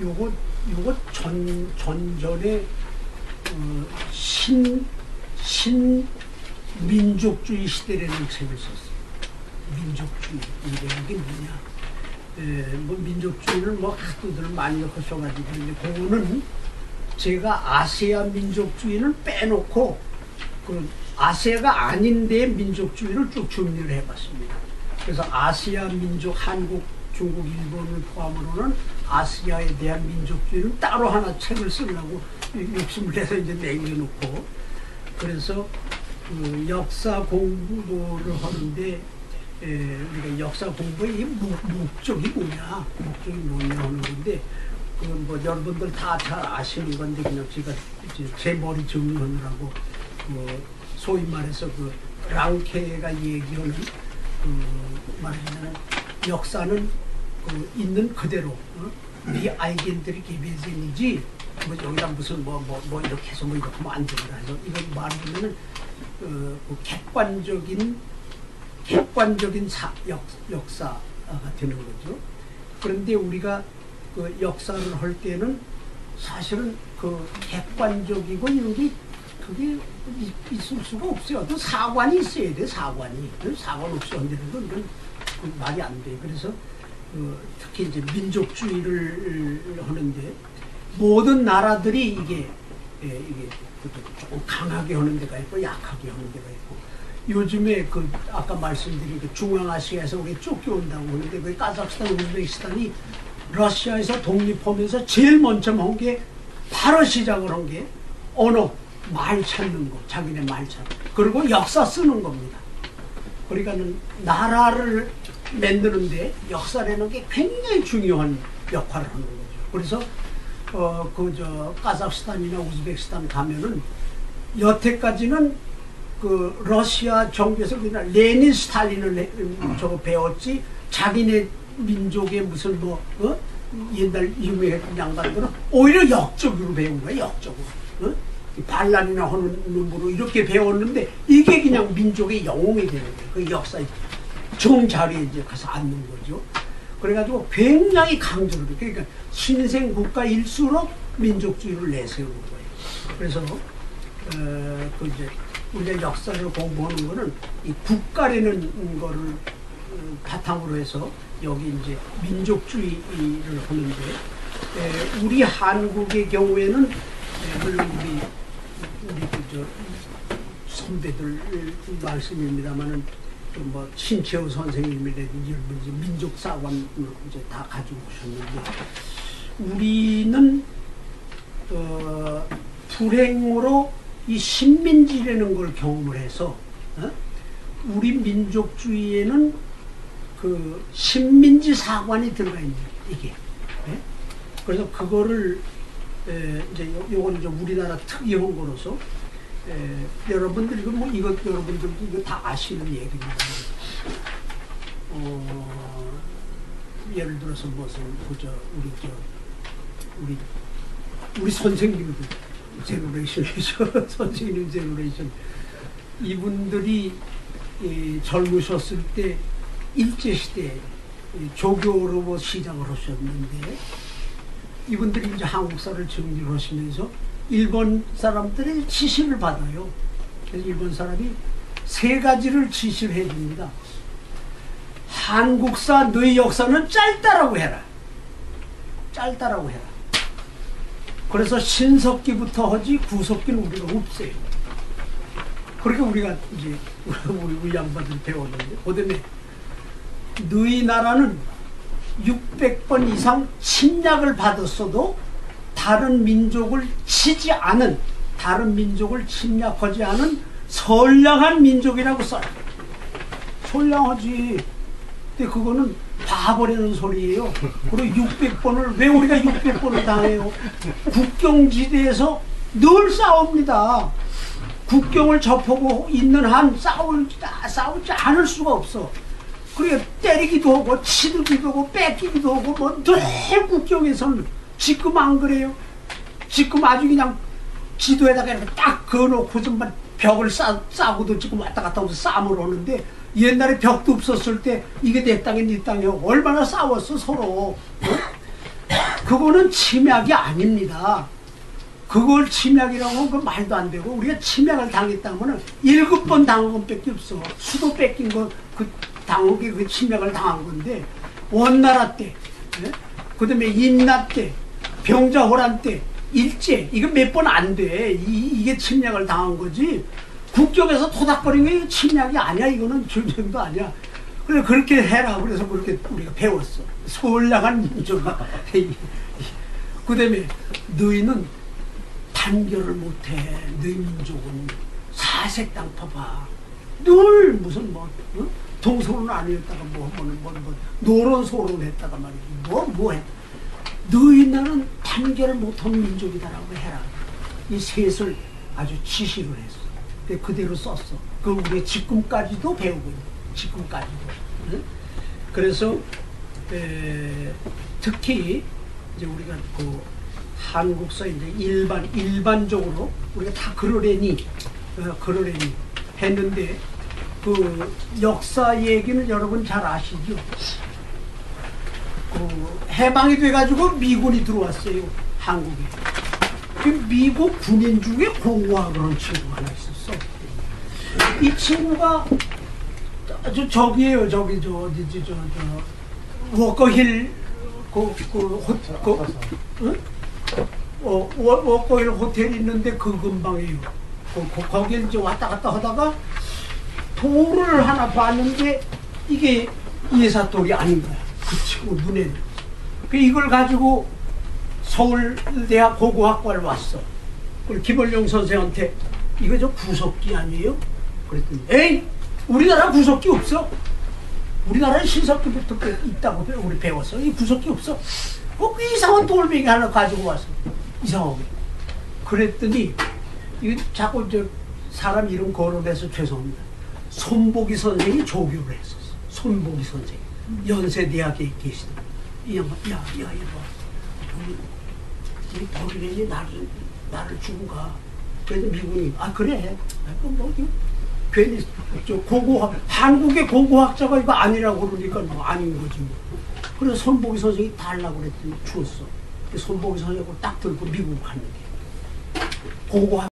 요거 요거 전 전전에 어, 신 신민족주의 시대라는 책을 썼어요. 민족주의 이라는 게 뭐냐? 에, 뭐 민족주의는 뭐 학도들을 많이 하셔가지고 근데 그거는 제가 아시아 민족주의는 빼놓고 그 아시아가 아닌데 민족주의를 쭉 정리를 해봤습니다. 그래서 아시아 민족 한국 중국 일본을 포함으로는 아시아에 대한 민족주의는 따로 하나 책을 쓰려고 욕심을 내서 이제 남겨놓고 그래서 그 역사 공부를 하는데 에, 우리가 역사 공부의 목, 목적이 뭐냐 목적이 뭐냐 하는 건데 그뭐 여러분들 다 잘 아시는 건데 그냥 제가 제 머리 정리하느라고 그 소위 말해서 그 랑케가 얘기하는 그 말하자면 역사는 그 있는 그대로 어? 네 아이겐들이 개베젠이지 뭐 여기다 무슨 뭐 뭐 뭐 이렇게 해서 뭐 이렇게 하면 안 된다 해서 이건 말하면은 그, 그 객관적인 객관적인 사, 역, 역사가 되는 거죠. 그런데 우리가 그 역사를 할 때는 사실은 그 객관적이고 이런 게 그게 있- 있을 수가 없어요. 또 사관이 있어야 돼, 사관이. 그 사관 없이 한다는 건그 말이 안 돼. 그래서 그 특히 이제 민족주의를 하는데 모든 나라들이 이게 예, 이게 조금 강하게 하는 데가 있고 약하게 하는 데가 있고 요즘에 그 아까 말씀드린 그 중앙아시아에서 우리 쫓겨온다고 하는데 그 카자흐스탄, 우즈베키스탄이 러시아에서 독립하면서 제일 먼저 한 게 바로 시작을 한 게 언어 말 찾는 거 자기네 말 찾는 거. 그리고 역사 쓰는 겁니다. 그러니까는 나라를 만드는데 역사라는 게 굉장히 중요한 역할을 하는 거죠. 그래서 어 그 저 카자흐스탄이나 우즈베키스탄 가면은 여태까지는 그 러시아 정부에서 그냥 레닌 스탈린을 내- 음, 저거 배웠지 자기네 민족의 무슨 뭐 어? 옛날 유명했던 양반들은 오히려 역적으로 배운 거야 역적으로 어? 이 반란이나 하는 놈으로 이렇게 배웠는데 이게 그냥 민족의 영웅이 되는 거예요 그 역사 의 정자리에 이제 가서 앉는 거죠. 그래가지고 굉장히 강조를 그러니까 신생 국가일수록 민족주의를 내세우는 거예요. 그래서 어, 그 이제 우리가 역사를 공부하는 거는 이 국가라는 거를 어, 바탕으로 해서 여기 이제 민족주의를 하는데 에, 우리 한국의 경우에는 에, 물론 우리 우리 그 저 선배들 말씀입니다만은 뭐 신채호 선생님이라든지 이제 민족사관을 이제 다 가지고 오셨는데 우리는 어, 불행으로 이 신민지라는 걸 경험을 해서 어? 우리 민족주의에는 그 신민지 사관이 들어가 있는 이게. 예? 그래서 그거를 에, 이제 요, 요건 이제 우리나라 특이한 거로서 에, 여러분들 이거 뭐 이것 여러분들도 이거 다 아시는 얘기입니다. 어, 예를 들어서 무슨 그저 우리 저 우리 우리 선생님들 제너레이션이죠. 선생님 제너레이션. 이분들이 이 젊으셨을 때 일제 시대 이 조교로 뭐 시작을 하셨는데 이분들이 이제 한국사를 정리를 하시면서 일본 사람들의 지시를 받아요. 일본 사람이 세 가지를 지시를 해줍니다. 한국사 너희 역사는 짧다라고 해라. 짧다라고 해라. 그래서 신석기부터 하지 구석기는 우리가 없어요. 그렇게 우리가 이제 우리, 우리 양반들 배웠는데 그다음에 너희 나라는 600번 이상 침략을 받았어도 다른 민족을 치지 않은 다른 민족을 침략하지 않은 선량한 민족이라고 써라. 선량하지. 근데 그거는 바보라는 소리예요. 그리고 600번을 왜 우리가 600번을 당해요? 국경지대에서 늘 싸웁니다. 국경을 접하고 있는 한 싸울, 싸우지 않을 수가 없어. 그러니까 때리기도 하고 치르기도 하고 뺏기기도 하고 뭐 늘 국경에서는 지금 안 그래요? 지금 아주 그냥 지도에다가 딱 그어놓고 막 벽을 싸, 싸고도 지금 왔다 갔다 하면서 싸움을 하는데 옛날에 벽도 없었을 때 이게 내 땅이 네 땅이요 얼마나 싸웠어 서로 어? 그거는 침략이 아닙니다. 그걸 침략이라고 그 말도 안 되고 우리가 침략을 당했다면은 일곱 번 당한 것밖에 없어. 수도 뺏긴 거그 당한 게 그 침략을 당한 건데 원나라 때, 예? 그다음에 임나 때, 병자호란 때, 일제 이거 몇 번 안 돼. 이, 이게 침략을 당한 거지. 국경에서 토닥거린 게 침략이 아니야. 이거는 전쟁도 아니야. 그래 그렇게 해라. 그래서 그렇게 우리가 배웠어. 선량한 민족. 그다음에 너희는 단결을 못해. 너희 민족은 사색당 파봐. 늘 무슨 뭐 어? 동서는 아니었다가 뭐 뭐는 뭐, 뭐 노론 소론 했다가 말이지. 뭐 뭐해. 너희 나라는 단결을 못한 민족이다라고 해라. 이 셋을 아주 지시를 했어. 그대로 썼어. 그 우리 지금까지도 배우고 있는. 지금까지도. 응? 그래서 에, 특히 이제 우리가 그 한국서 이제 일반 일반적으로 우리가 다 그러려니 어, 그러려니 했는데 그 역사 얘기는 여러분 잘 아시죠? 그 해방이 돼가지고 미군이 들어왔어요 한국에. 그 미국 군인 중에 공화 그런 친구가 하나 있었어. 이 친구가 저, 저 저기에요 저기 저 어디지 저 저 워커힐 그그 호 그, 응? 어, 워- 워커힐 호텔 있는데 그 근방이에요. 그, 그, 거길 이제 왔다 갔다 하다가 돌을 하나 봤는데 이게 예사돌이 아닌 거야. 그 친구 눈에는. 그 이걸 가지고 서울대학 고고학과를 왔어. 우리 김원룡 선생한테 이거 저 구석기 아니에요? 그랬더니 에이 우리나라 구석기 없어. 우리나라는 신석기부터 그 있다고 배- 우리 배웠어. 이 구석기 없어. 어, 그 이상한 돌멩이 하나 가지고 왔어. 이상하게. 그랬더니 이거 자꾸 저 사람 이름 거론해서 죄송합니다. 손보기 선생이 조교를 했었어. 손보기 선생. 연세 대학에 계시던. 이 양반, 야, 야, 이거. 이 버리겠니? 나를, 나를 죽은가. 그래서 미군이, 아, 그래. 아, 그럼 뭐, 이거 괜히, 저, 고고학, 한국의 고고학자가 이거 아니라고 그러니까 뭐 아닌 거지. 뭐. 그래서 손보기 선생이 달라고 그랬더니 주었어. 그 손보기 선생하고 딱 들고 미국 갔는데. 고고학